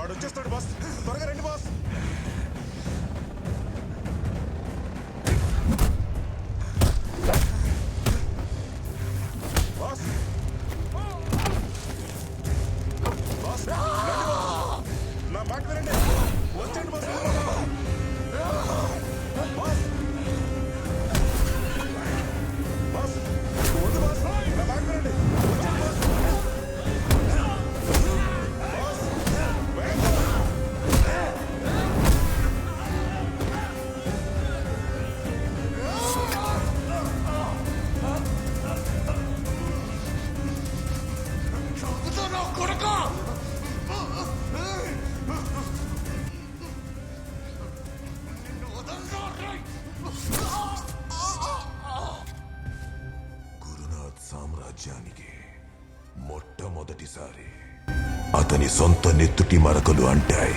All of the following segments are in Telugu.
వాడు వచ్చేస్తాడు బాస్. త్వరగా రండి బాస్. బాస్. బాస్. నా మాట వినండి. వచ్చేయండి బాస్. మొట్టమొదటిసారి అతని సొంత నెత్తుటి మరకలు అంటాయి.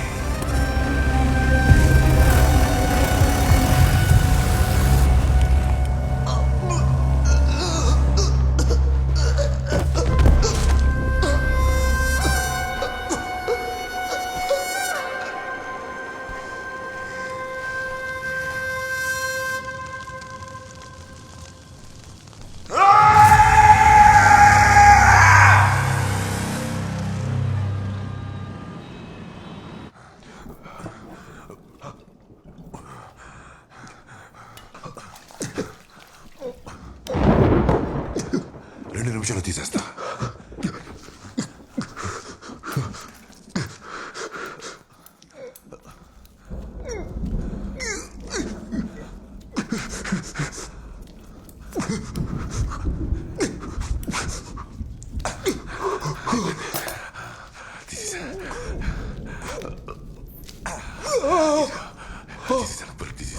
en el mucho noticias está. Dizi sen. Dizi sen bırak dizi.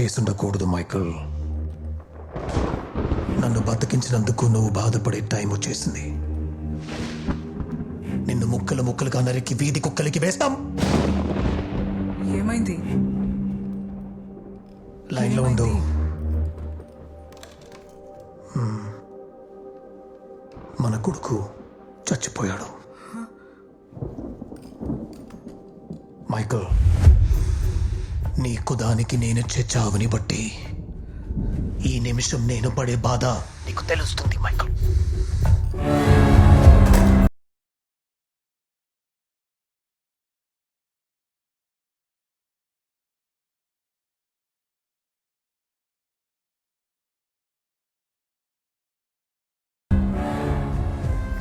చేసుండకూడదు మైకేల్. నన్ను బతికించినందుకు నువ్వు బాధపడే టైం వచ్చేసింది. నిన్ను ముక్కలు ముక్కలుగా నరికి వీధి కుక్కలకి వేస్తాం. ఏమైంది? లైన్లో ఉండు. మన కొడుకు చచ్చిపోయాడు. మైకల్. నీకు దానికి నేనిచ్చే చావుని బట్టి. ఈ నిమిషం నేను పడే బాధ నీకు తెలుస్తుంది మైకల్.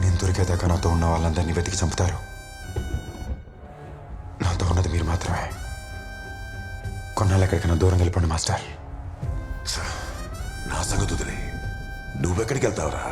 నేను దొరికేదాకా నాతో ఉన్న వాళ్ళందరినీ వెతికి చంపుతారు. కొన్నాళ్ళు ఎక్కడికైనా దూరం వెళ్ళిపోండి మాస్టర్. సార్ నా సంగతి వదిలే నువ్వెక్కడికి వెళ్తావురా?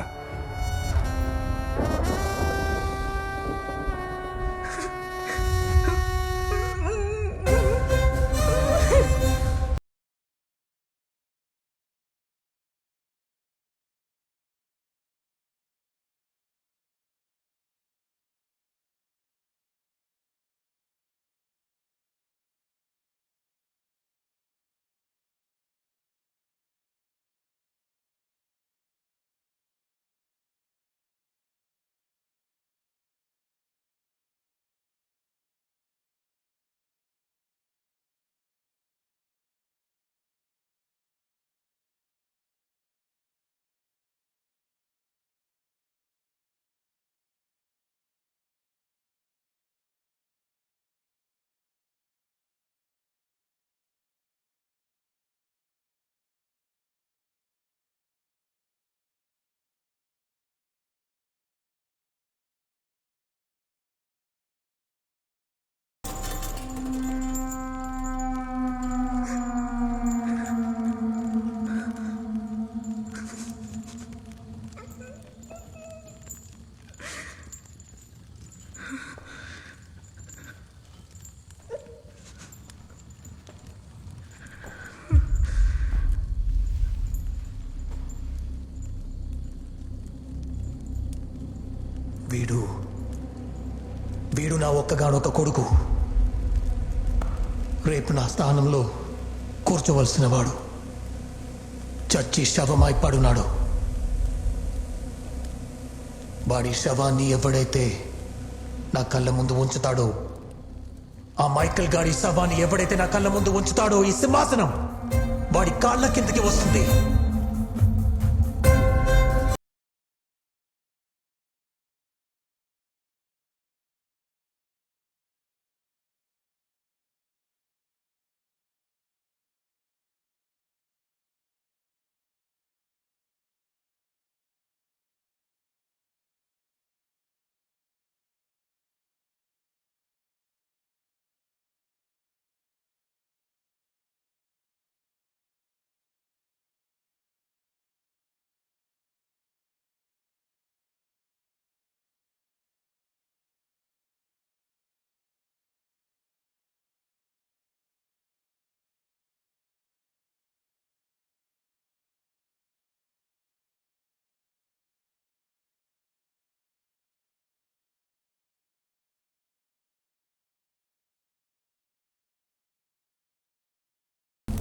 వీడు. వీడు నా ఒక్కగానొక్క కొడుకు. రేపు నా స్థానంలో కూర్చోవలసిన వాడు చచ్చి శవమై పడున్నాడు. వాడి శవాన్ని ఎవడైతే నా కళ్ళ ముందు ఉంచుతాడో ఆ మైకల్ గాడి శవాన్ని ఎవడైతే నా కళ్ళ ముందు ఉంచుతాడో ఈ సింహాసనం వాడి కాళ్ళ కిందకి వస్తుంది.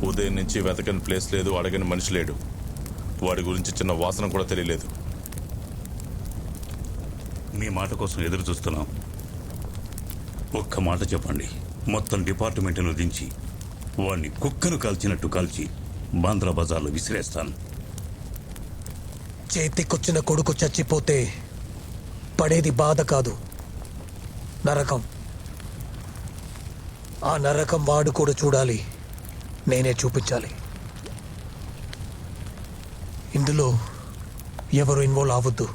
ఉదయం నుంచి వెతకని ప్లేస్ లేదు అడగని మనిషి లేడు. వాడి గురించి చిన్న వాసన కూడా తెలియలేదు. మీ మాట కోసం ఎదురు చూస్తున్నాం. ఒక్క మాట చెప్పండి. మొత్తం డిపార్ట్మెంట్ను దించి వాణ్ణి కుక్కను కాల్చినట్టు కాల్చి బాంద్రా బజార్లో విసిరేస్తాను. చేతికొచ్చిన కొడుకు చచ్చిపోతే పడేది బాధ కాదు. నరకం. ఆ నరకం వాడు కూడా చూడాలి. నేనే చూపించాలి. ఇందులో ఎవరు ఇన్వాల్వ్ అవ్వద్దు.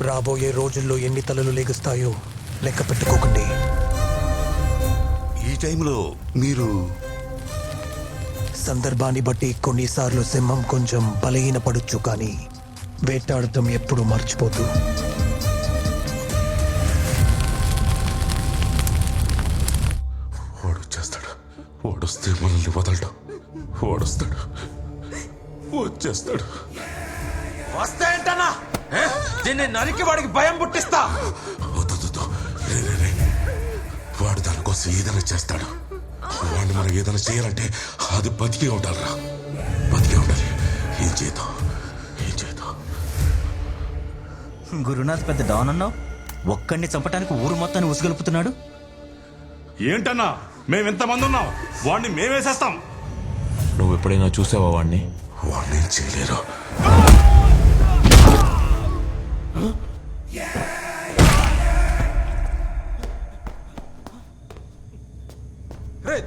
రాబోయే రోజుల్లో ఎన్ని తలలు లెగుస్తాయో లెక్క పెట్టుకోకండి. ఈ టైంలో మీరు సందర్భాన్ని బట్టి కొన్నిసార్లు సింహం కొంచెం బలహీనపడొచ్చు కానీ వేటాడటం ఎప్పుడు మర్చిపోతూ వాడొస్తే మనల్ని వదలడు. వాడొస్తాడు. వచ్చేస్తాడు. వస్తే ఏంటన్నా? ఏ? దీన్ని నరికి వాడికి భయం పుట్టిస్తా. వద్దు. వాడు దానికోసం ఏదైనా చేస్తాడు. వాడిని మనం ఏదైనా చేయాలంటే అది బతికే ఉండాలిరా. బతికే ఉండాలి. ఏం చేద్దాం? ఏం చేద్దాం? గురునాథ్ పెద్ద డాన్ అన్నావు? ఒక్కడిని చంపటానికి ఊరు మొత్తాన్ని ఉసుగొలుపుతున్నాడు? ఏంటన్నా? మేము ఎంతమంది ఉన్నాం. వాడిని మేమేసేస్తాం నువ్వు ఎప్పుడైనా చూసావా వాడిని వాడిని చేయలేరు.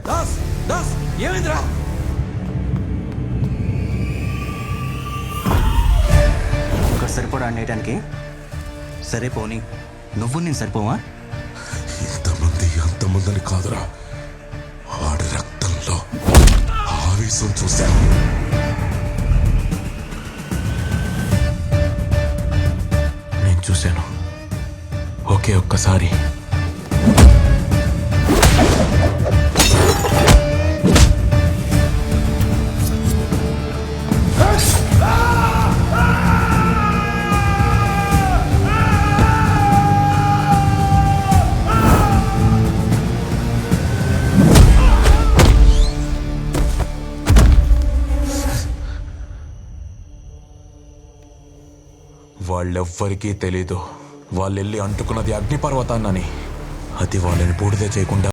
దాస్ దాస్ ఏమైందిరా? సరిపోడా అనేయటానికి సరే పోనీ. నువ్వు నేను సరిపోవా? ఇంతమంది అంతమందని కాదురా. ఆవేశం చూశాను నేను చూశాను ఒకే ఒక్కసారి వాళ్ళెవ్వరికీ తెలీదు. వాళ్ళెళ్ళి అంటుకున్నది అగ్నిపర్వతాన్నని. అది వాళ్ళని బూడిద చేయకుండా